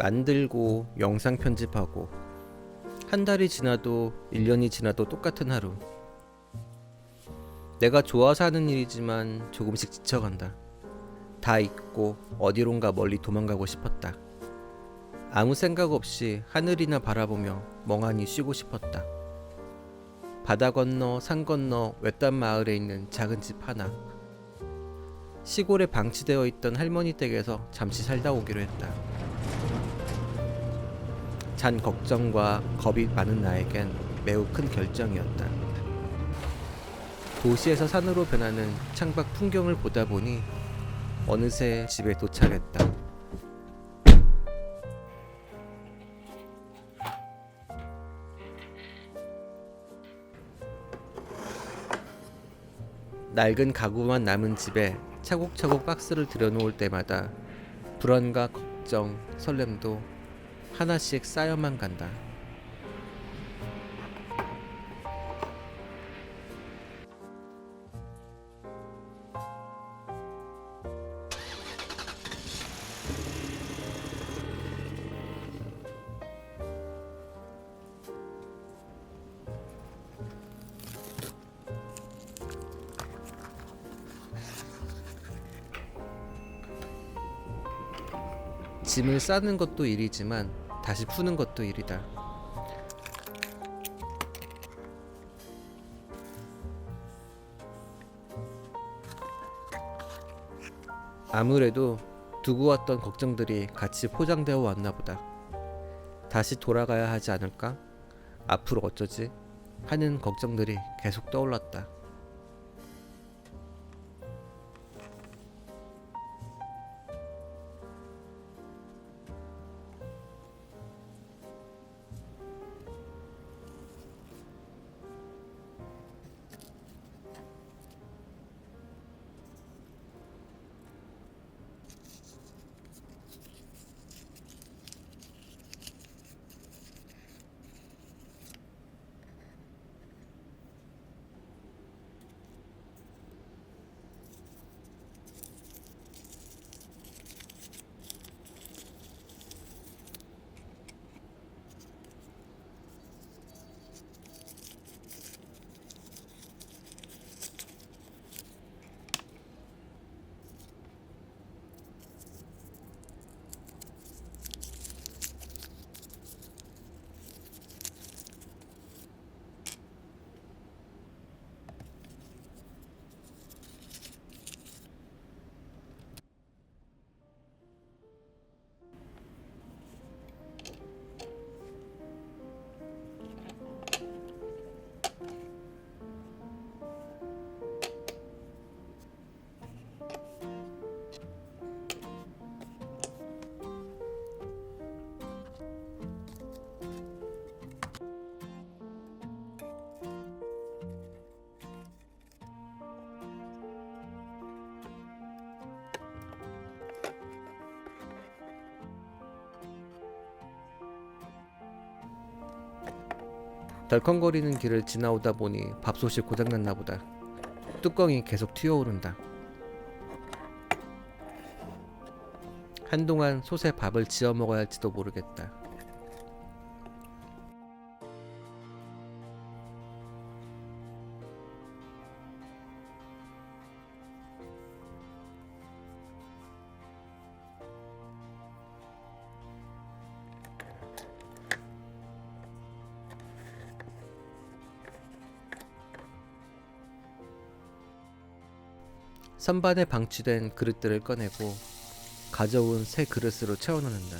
만들고 영상 편집하고 한 달이 지나도 1년이 지나도 똑같은 하루. 내가 좋아서 하는 일이지만 조금씩 지쳐간다. 다 잊고 어디론가 멀리 도망가고 싶었다. 아무 생각 없이 하늘이나 바라보며 멍하니 쉬고 싶었다. 바다 건너 산 건너 외딴 마을에 있는 작은 집 하나. 시골에 방치되어 있던 할머니 댁에서 잠시 살다 오기로 했다. 잔 걱정과 겁이 많은 나에겐 매우 큰 결정이었다. 도시에서 산으로 변하는 창밖 풍경을 보다 보니 어느새 집에 도착했다. 낡은 가구만 남은 집에 차곡차곡 박스를 들여놓을 때마다 불안과 걱정, 설렘도 하나씩 쌓여만 간다. 짐을 싸는 것도 일이지만 다시 푸는 것도 일이다. 아무래도 두고 왔던 걱정들이 같이 포장되어 왔나 보다. 다시 돌아가야 하지 않을까? 앞으로 어쩌지? 하는 걱정들이 계속 떠올랐다. 덜컹거리는 길을 지나오다 보니 밥솥이 고장났나 보다. 뚜껑이 계속 튀어오른다. 한동안 솥에 밥을 지어 먹어야 할지도 모르겠다. 선반에 방치된 그릇들을 꺼내고 가져온 새 그릇으로 채워넣는다.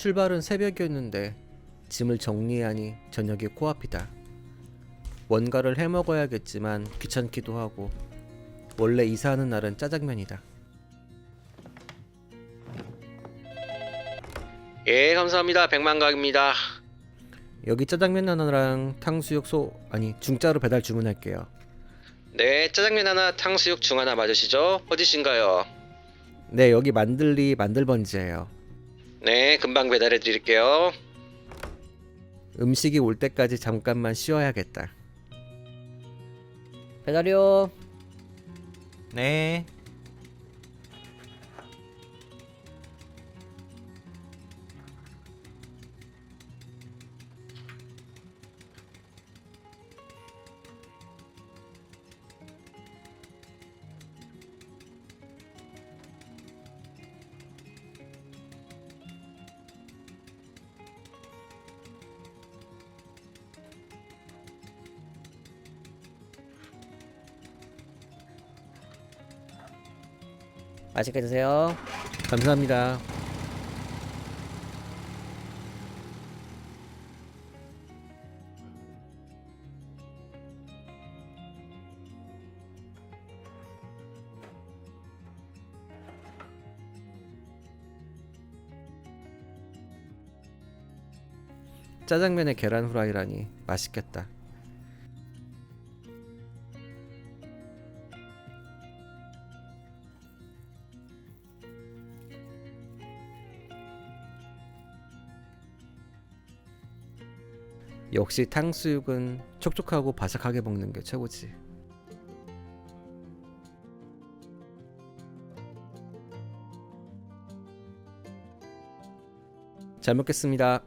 출발은 새벽이었는데 짐을 정리하니 저녁이 코앞이다. 뭔가를 해 먹어야겠지만 귀찮기도 하고 원래 이사하는 날은 짜장면이다. 예, 감사합니다. 백만각입니다. 여기 짜장면 하나랑 탕수육 소 아니 중짜로 배달 주문할게요. 네, 짜장면 하나, 탕수육 중 하나 맞으시죠? 어디신가요? 네, 여기 만들리 만들번지예요. 네, 금방 배달해 드릴게요. 음식이 올 때까지 잠깐만 쉬어야겠다. 배달이요. 네. 맛있게 드세요. 감사합니다. 짜장면에 계란 후라이라니 맛있겠다. 역시 탕수육은 촉촉하고 바삭하게 먹는 게 최고지. 잘 먹겠습니다.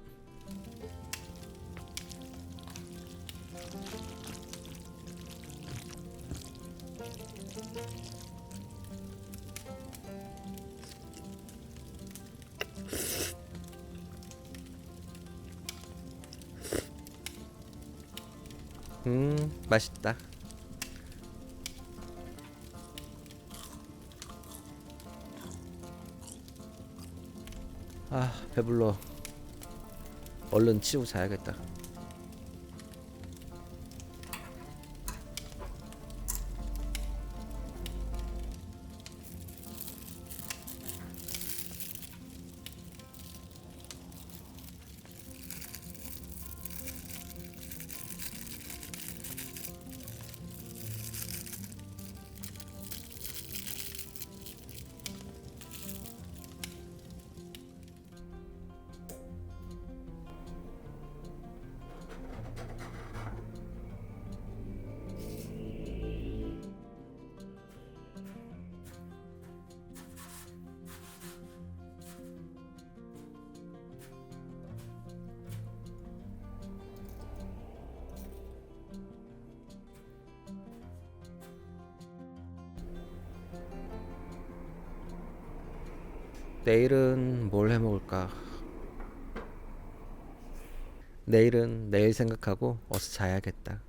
음, 맛있다. 아, 배불러. 얼른 치우고 자야겠다. 내일은 뭘 해 먹을까? 내일은 내일 생각하고 어서 자야겠다.